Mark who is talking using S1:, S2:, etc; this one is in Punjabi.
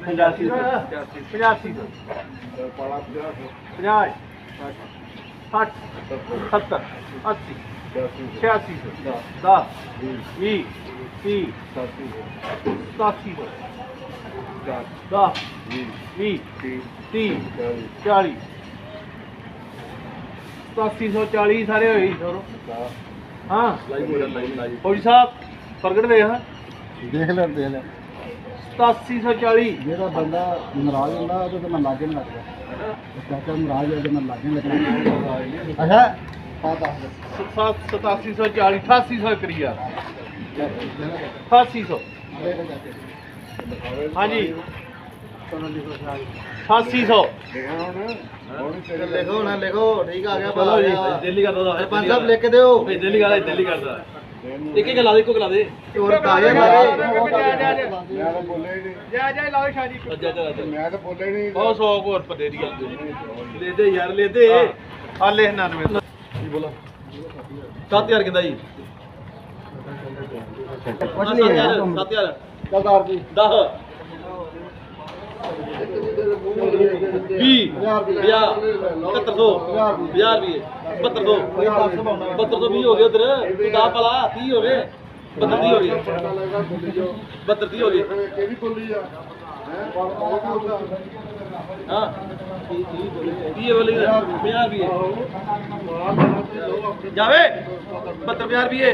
S1: 85 85
S2: ਪਾਲਾ
S1: 50 60 70 80 86 10 20 30 87 10 20 30 40 8740 ਸਾਰੇ ਹੋਏ ਸਰ ਹਾਂ। ਫੌਜੀ ਸਾਹਿਬ ਪ੍ਰਗਟ ਵੇਖ।
S2: ਦੇਖ ਲੈ ਦੇਖ ਲੈ
S1: 8740
S2: ਜਿਹੜਾ ਬੰਦਾ ਨਾਰਾਜ਼ ਹੁੰਦਾ ਉਹਦੇ ਤੇ ਮੈਂ ਲਾਗੇ ਨਹੀਂ ਲੱਗਦਾ। ਚਾਚਾ ਨਾਰਾਜ਼ ਹੈ ਤੇ ਮੈਂ ਲਾਗੇ ਨਹੀਂ ਲੱਗਦਾ ਅੱਛਾ। ਪਤਾ
S1: 8740 8800 ਕਰੀਆ 8800 ਹਾਂਜੀ। 8800
S2: ਲਿਖੋ ਨਾ ਲਿਖੋ। ਠੀਕ ਆ ਗਿਆ
S1: ਚਲੋ ਜੀ ਦਿੱਲੀ ਕਰ ਦੋ।
S2: ਪੰਜ ਸਾਹਿਬ ਲਿਖ ਕੇ ਦਿਓ
S1: ਦਿੱਲੀ ਕਰ ਦਿੱਲੀ ਕਰਦਾ ਇੱਕ ਇੱਕ ਲਾ ਦੇ ਇੱਕੋ ਲਾ ਦੇ।
S2: ਹੋਰ ਤਾਜ਼ੇ ਮਾਰੇ
S3: ਮੈਂ ਤਾਂ ਬੋਲਿਆ ਹੀ ਨਹੀਂ।
S1: ਜਾ ਜਾ ਲਾਓ ਸ਼ਾਦੀ ਜਾ ਜਾ
S3: ਮੈਂ ਤਾਂ ਬੋਲਿਆ ਹੀ ਨਹੀਂ।
S1: ਬਹੁਤ ਸੌ ਹੋਰ ਪੱਦੇ ਦੀ ਗੱਲ ਲੈ ਦੇ ਯਾਰ ਲੈ ਦੇ। ਆ ਲੈ 99 ਕੀ ਬੋਲਾ? 7000 ਕਿੰਦਾ ਜੀ।
S2: ਕੁਛ ਨਹੀਂ ਹੈ
S1: 7000
S2: ਸਰਦਾਰ ਜੀ।
S1: 10 ਵੀਹ, ਪੰਜਾਹ ਇਕਹੱਤਰ ਸੌ, ਪੰਜਾਹ ਰੁਪਏ ਬੱਤਰ ਸੌ ਬੱਤਰ ਸੌ ਵੀਹ ਹੋ ਗਏ ਉਧਰ। ਤੂੰ ਦਾ ਪਲਾ 30 ਹੋ ਗਏ। ਬੱਤਰ ਤੀਹ ਹੋ ਗਏ। ਬੱਤਰ ਤੀਹ ਹੋ ਗਏ।
S3: ਕਿਹੜੀ ਬੋਲੀ ਆ
S1: ਹਾਂ। 30 ਵਾਲੀ 50 ਰੁਪਏ। ਜਾਵੇ। 70 50 ਰੁਪਏ।